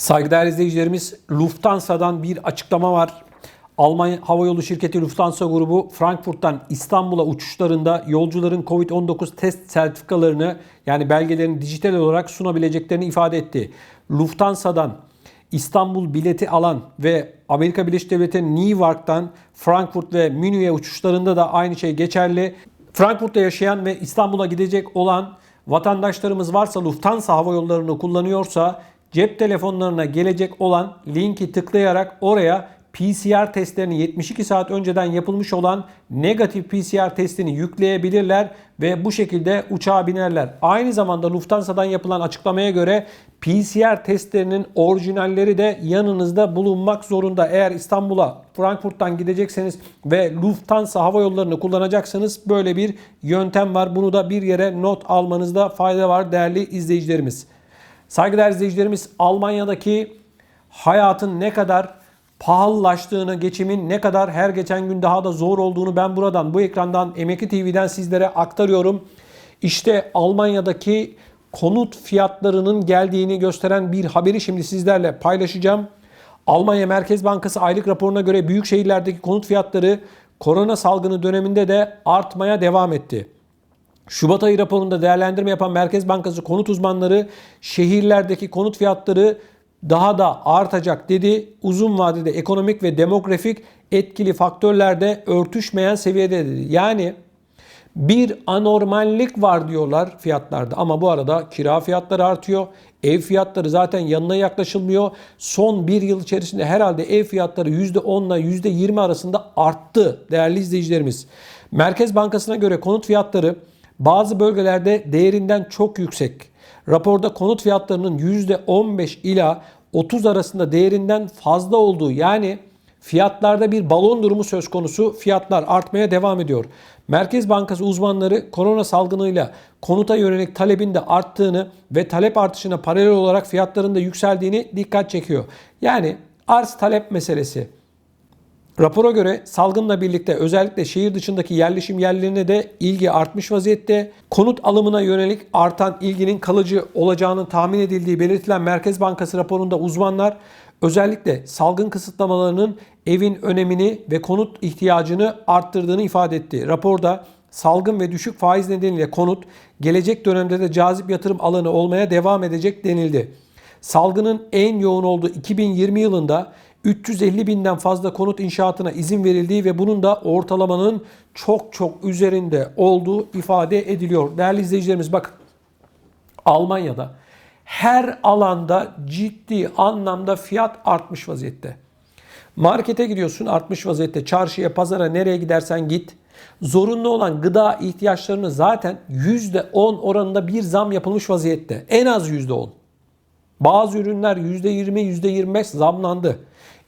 Saygıdeğer izleyicilerimiz Lufthansa'dan bir açıklama var. Almanya Havayolu Şirketi Lufthansa grubu Frankfurt'tan İstanbul'a uçuşlarında yolcuların Covid-19 test sertifikalarını yani belgelerini dijital olarak sunabileceklerini ifade etti. Lufthansa'dan İstanbul bileti alan ve Amerika Birleşik Devletleri Newark'tan Frankfurt ve Münih'e uçuşlarında da aynı şey geçerli. Frankfurt'ta yaşayan ve İstanbul'a gidecek olan vatandaşlarımız varsa Lufthansa hava yollarını kullanıyorsa cep telefonlarına gelecek olan linki tıklayarak oraya PCR testlerini 72 saat önceden yapılmış olan negatif PCR testini yükleyebilirler ve bu şekilde uçağa binerler. Aynı zamanda Lufthansa'dan yapılan açıklamaya göre PCR testlerinin orijinalleri de yanınızda bulunmak zorunda. Eğer İstanbul'a Frankfurt'tan gidecekseniz ve Lufthansa hava yollarını kullanacaksanız böyle bir yöntem var. Bunu da bir yere not almanızda fayda var değerli izleyicilerimiz. Saygıdeğer izleyicilerimiz Almanya'daki hayatın ne kadar pahalılaştığını, geçimin ne kadar her geçen gün daha da zor olduğunu ben buradan bu ekrandan Emekli TV'den sizlere aktarıyorum. İşte Almanya'daki konut fiyatlarının geldiğini gösteren bir haberi şimdi sizlerle paylaşacağım. Almanya Merkez Bankası aylık raporuna göre büyük şehirlerdeki konut fiyatları korona salgını döneminde de artmaya devam etti. Şubat ayı raporunda değerlendirme yapan Merkez Bankası konut uzmanları şehirlerdeki konut fiyatları daha da artacak dedi. Uzun vadede ekonomik ve demografik etkili faktörlerde örtüşmeyen seviyede dedi. Yani bir anormallik var diyorlar fiyatlarda ama bu arada kira fiyatları artıyor. Ev fiyatları zaten yanına yaklaşılmıyor. Son bir yıl içerisinde herhalde ev fiyatları %10 ile %20 arasında arttı değerli izleyicilerimiz. Merkez Bankası'na göre konut fiyatları bazı bölgelerde değerinden çok yüksek. Raporda konut fiyatlarının %15 ila 30 arasında değerinden fazla olduğu yani fiyatlarda bir balon durumu söz konusu fiyatlar artmaya devam ediyor. Merkez Bankası uzmanları korona salgınıyla konuta yönelik talebin de arttığını ve talep artışına paralel olarak fiyatların da yükseldiğini dikkat çekiyor. Yani arz talep meselesi. Rapora göre salgınla birlikte özellikle şehir dışındaki yerleşim yerlerine de ilgi artmış vaziyette. Konut alımına yönelik artan ilginin kalıcı olacağının tahmin edildiği belirtilen Merkez Bankası raporunda uzmanlar özellikle salgın kısıtlamalarının evin önemini ve konut ihtiyacını arttırdığını ifade etti. Raporda salgın ve düşük faiz nedeniyle konut gelecek dönemde de cazip yatırım alanı olmaya devam edecek denildi. Salgının en yoğun olduğu 2020 yılında 350 binden fazla konut inşaatına izin verildiği ve bunun da ortalamanın çok çok üzerinde olduğu ifade ediliyor. Değerli izleyicilerimiz bakın Almanya'da her alanda ciddi anlamda fiyat artmış vaziyette. Markete gidiyorsun artmış vaziyette. Çarşıya, pazara nereye gidersen git. Zorunlu olan gıda ihtiyaçlarını zaten %10 oranında bir zam yapılmış vaziyette. En az %10. Bazı ürünler %20, %25 zamlandı.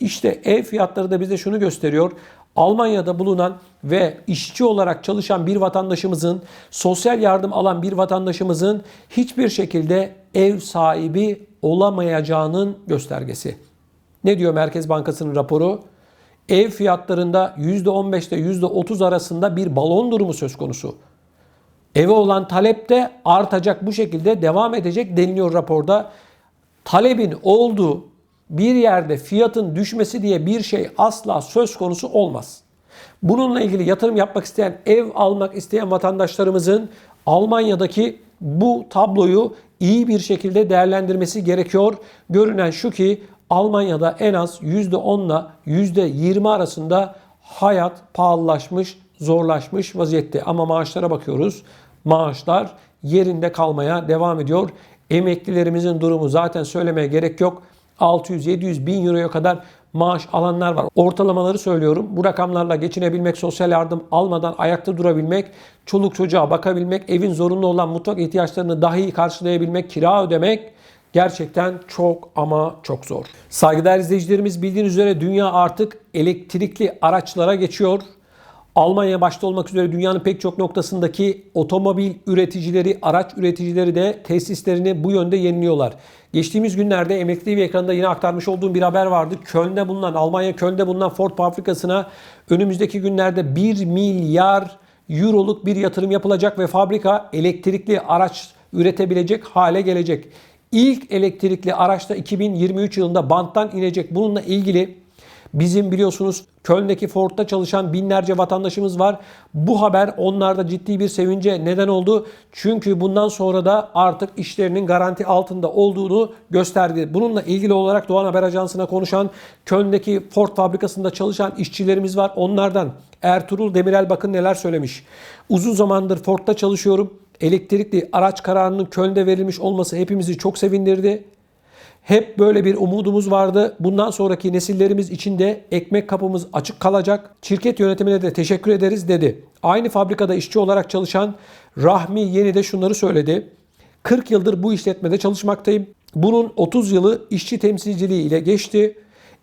İşte ev fiyatları da bize şunu gösteriyor. Almanya'da bulunan ve işçi olarak çalışan bir vatandaşımızın, sosyal yardım alan bir vatandaşımızın hiçbir şekilde ev sahibi olamayacağının göstergesi. Ne diyor Merkez Bankası'nın raporu? Ev fiyatlarında %15 ile %30 arasında bir balon durumu söz konusu. Eve olan talep de artacak bu şekilde devam edecek deniliyor raporda. Talebin olduğu bir yerde fiyatın düşmesi diye bir şey asla söz konusu olmaz. Bununla ilgili yatırım yapmak isteyen, ev almak isteyen vatandaşlarımızın Almanya'daki bu tabloyu iyi bir şekilde değerlendirmesi gerekiyor. Görünen şu ki Almanya'da en az %10 ile %20 arasında hayat pahalılaşmış, zorlaşmış vaziyette. Ama maaşlara bakıyoruz. Maaşlar yerinde kalmaya devam ediyor. Emeklilerimizin durumu zaten söylemeye gerek yok. 600-700 bin euroya kadar maaş alanlar var. Ortalamaları söylüyorum. Bu rakamlarla geçinebilmek, sosyal yardım almadan ayakta durabilmek, çoluk çocuğa bakabilmek, evin zorunlu olan mutfak ihtiyaçlarını dahi karşılayabilmek, kira ödemek gerçekten çok ama çok zor. Saygıdeğer izleyicilerimiz bildiğiniz üzere dünya artık elektrikli araçlara geçiyor. Almanya başta olmak üzere dünyanın pek çok noktasındaki otomobil üreticileri, araç üreticileri de tesislerini bu yönde yeniliyorlar. Geçtiğimiz günlerde emekli bir ekranda yine aktarmış olduğum bir haber vardı. Köln'de bulunan, Almanya Köln'de bulunan Ford fabrikasına önümüzdeki günlerde 1 milyar euroluk bir yatırım yapılacak ve fabrika elektrikli araç üretebilecek hale gelecek. ilk elektrikli araçta 2023 yılında banttan inecek. Bununla ilgili Bizim biliyorsunuz Köln'deki Ford'da çalışan binlerce vatandaşımız var. Bu haber onlarda ciddi bir sevince neden oldu. Çünkü bundan sonra da artık işlerinin garanti altında olduğunu gösterdi. Bununla ilgili olarak Doğan Haber Ajansı'na konuşan Köln'deki Ford fabrikasında çalışan işçilerimiz var. Onlardan Ertuğrul Demirel bakın neler söylemiş. Uzun zamandır Ford'da çalışıyorum. Elektrikli araç kararının Köln'de verilmiş olması hepimizi çok sevindirdi. Hep böyle bir umudumuz vardı. Bundan sonraki nesillerimiz için de ekmek kapımız açık kalacak. Şirket yönetimine de teşekkür ederiz dedi. Aynı fabrikada işçi olarak çalışan Rahmi Yeni de şunları söyledi. 40 yıldır bu işletmede çalışmaktayım. Bunun 30 yılı işçi temsilciliği ile geçti.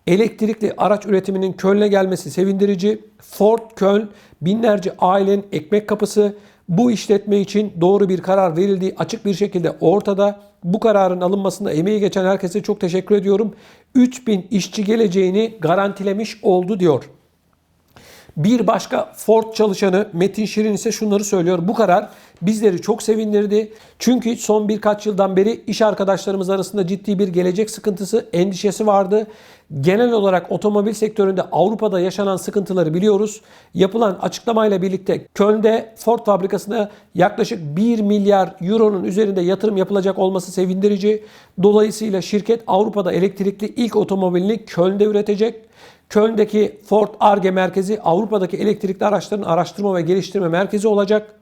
Elektrikli araç üretiminin Köln'e gelmesi sevindirici. Ford Köln binlerce ailenin ekmek kapısı. Bu işletme için doğru bir karar verildiği açık bir şekilde ortada. Bu kararın alınmasında emeği geçen herkese çok teşekkür ediyorum. 3000 işçi geleceğini garantilemiş oldu diyor. Bir başka Ford çalışanı Metin Şirin ise şunları söylüyor. Bu karar bizleri çok sevindirdi. Çünkü son birkaç yıldan beri iş arkadaşlarımız arasında ciddi bir gelecek sıkıntısı, endişesi vardı. Genel olarak otomobil sektöründe Avrupa'da yaşanan sıkıntıları biliyoruz. Yapılan açıklamayla birlikte Köln'de Ford fabrikasına yaklaşık 1 milyar euronun üzerinde yatırım yapılacak olması sevindirici. Dolayısıyla şirket Avrupa'da elektrikli ilk otomobilini Köln'de üretecek. Köln'deki Ford Arge merkezi Avrupa'daki elektrikli araçların araştırma ve geliştirme merkezi olacak.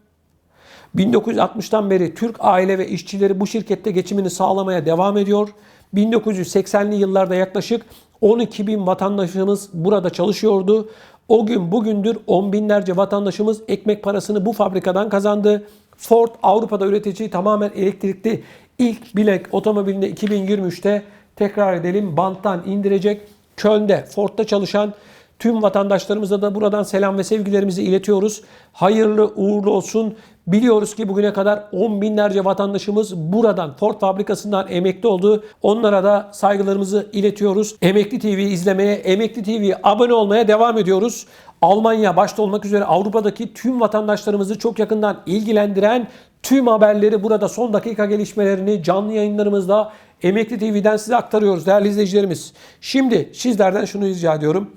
1960'tan beri Türk aile ve işçileri bu şirkette geçimini sağlamaya devam ediyor. 1980'li yıllarda yaklaşık 12 bin vatandaşımız burada çalışıyordu. O gün bugündür on binlerce vatandaşımız ekmek parasını bu fabrikadan kazandı. Ford Avrupa'da üretici tamamen elektrikli ilk bilek otomobilini 2023'te tekrar edelim banttan indirecek. Köln'de Ford'da çalışan tüm vatandaşlarımıza da buradan selam ve sevgilerimizi iletiyoruz. Hayırlı uğurlu olsun. Biliyoruz ki bugüne kadar on binlerce vatandaşımız buradan Ford fabrikasından emekli oldu. Onlara da saygılarımızı iletiyoruz. Emekli TV izlemeye, Emekli TV abone olmaya devam ediyoruz. Almanya başta olmak üzere Avrupa'daki tüm vatandaşlarımızı çok yakından ilgilendiren tüm haberleri burada son dakika gelişmelerini canlı yayınlarımızda Emekli TV'den size aktarıyoruz değerli izleyicilerimiz. Şimdi sizlerden şunu rica ediyorum.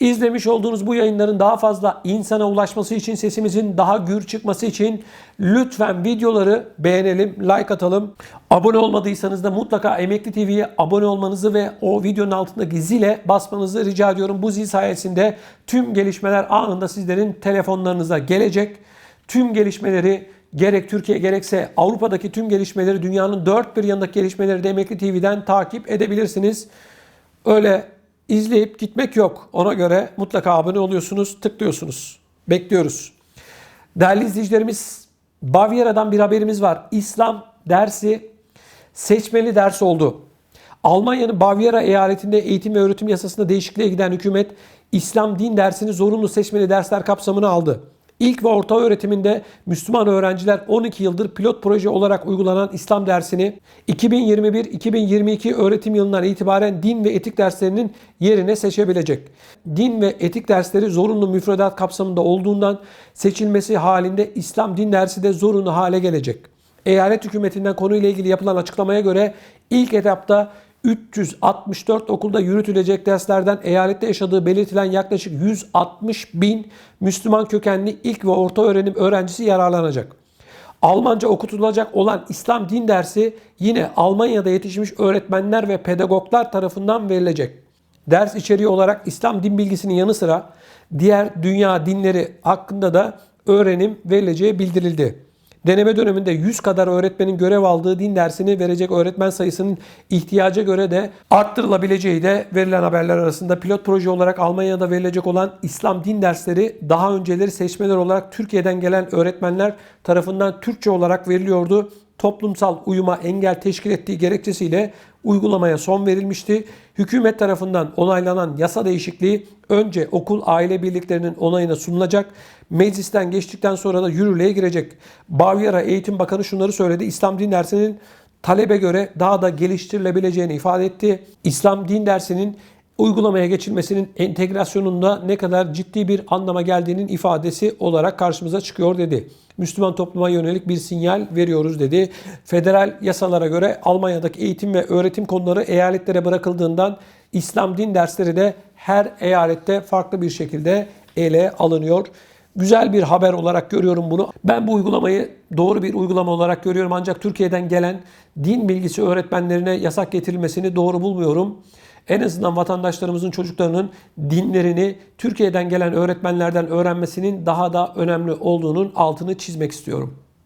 İzlemiş olduğunuz bu yayınların daha fazla insana ulaşması için, sesimizin daha gür çıkması için lütfen videoları beğenelim, like atalım. Abone olmadıysanız da mutlaka Emekli TV'ye abone olmanızı ve o videonun altındaki zile basmanızı rica ediyorum. Bu zil sayesinde tüm gelişmeler anında sizlerin telefonlarınıza gelecek. Tüm gelişmeleri gerek Türkiye gerekse Avrupa'daki tüm gelişmeleri, dünyanın dört bir yanındaki gelişmeleri de Emekli TV'den takip edebilirsiniz. Öyle izleyip gitmek yok. Ona göre mutlaka abone oluyorsunuz, tıklıyorsunuz. Bekliyoruz. Değerli izleyicilerimiz, Bavyera'dan bir haberimiz var. İslam dersi seçmeli ders oldu. Almanya'nın Bavyera eyaletinde eğitim ve öğretim yasasında değişikliğe giden hükümet İslam din dersini zorunlu seçmeli dersler kapsamına aldı. İlk ve orta öğretiminde Müslüman öğrenciler 12 yıldır pilot proje olarak uygulanan İslam dersini 2021-2022 öğretim yılından itibaren din ve etik derslerinin yerine seçebilecek. Din ve etik dersleri zorunlu müfredat kapsamında olduğundan seçilmesi halinde İslam din dersi de zorunlu hale gelecek. Eyalet hükümetinden konuyla ilgili yapılan açıklamaya göre ilk etapta 364 okulda yürütülecek derslerden eyalette yaşadığı belirtilen yaklaşık 160 bin Müslüman kökenli ilk ve orta öğrenim öğrencisi yararlanacak. Almanca okutulacak olan İslam din dersi yine Almanya'da yetişmiş öğretmenler ve pedagoglar tarafından verilecek. Ders içeriği olarak İslam din bilgisinin yanı sıra diğer dünya dinleri hakkında da öğrenim verileceği bildirildi. Deneme döneminde 100 kadar öğretmenin görev aldığı din dersini verecek öğretmen sayısının ihtiyaca göre de arttırılabileceği de verilen haberler arasında pilot proje olarak Almanya'da verilecek olan İslam din dersleri daha önceleri seçmeler olarak Türkiye'den gelen öğretmenler tarafından Türkçe olarak veriliyordu toplumsal uyuma engel teşkil ettiği gerekçesiyle uygulamaya son verilmişti. Hükümet tarafından onaylanan yasa değişikliği önce okul aile birliklerinin onayına sunulacak. Meclisten geçtikten sonra da yürürlüğe girecek. Bavyera Eğitim Bakanı şunları söyledi. İslam din dersinin talebe göre daha da geliştirilebileceğini ifade etti. İslam din dersinin uygulamaya geçilmesinin entegrasyonunda ne kadar ciddi bir anlama geldiğinin ifadesi olarak karşımıza çıkıyor dedi. Müslüman topluma yönelik bir sinyal veriyoruz dedi. Federal yasalara göre Almanya'daki eğitim ve öğretim konuları eyaletlere bırakıldığından İslam din dersleri de her eyalette farklı bir şekilde ele alınıyor. Güzel bir haber olarak görüyorum bunu. Ben bu uygulamayı doğru bir uygulama olarak görüyorum ancak Türkiye'den gelen din bilgisi öğretmenlerine yasak getirilmesini doğru bulmuyorum. En azından vatandaşlarımızın çocuklarının dinlerini Türkiye'den gelen öğretmenlerden öğrenmesinin daha da önemli olduğunun altını çizmek istiyorum.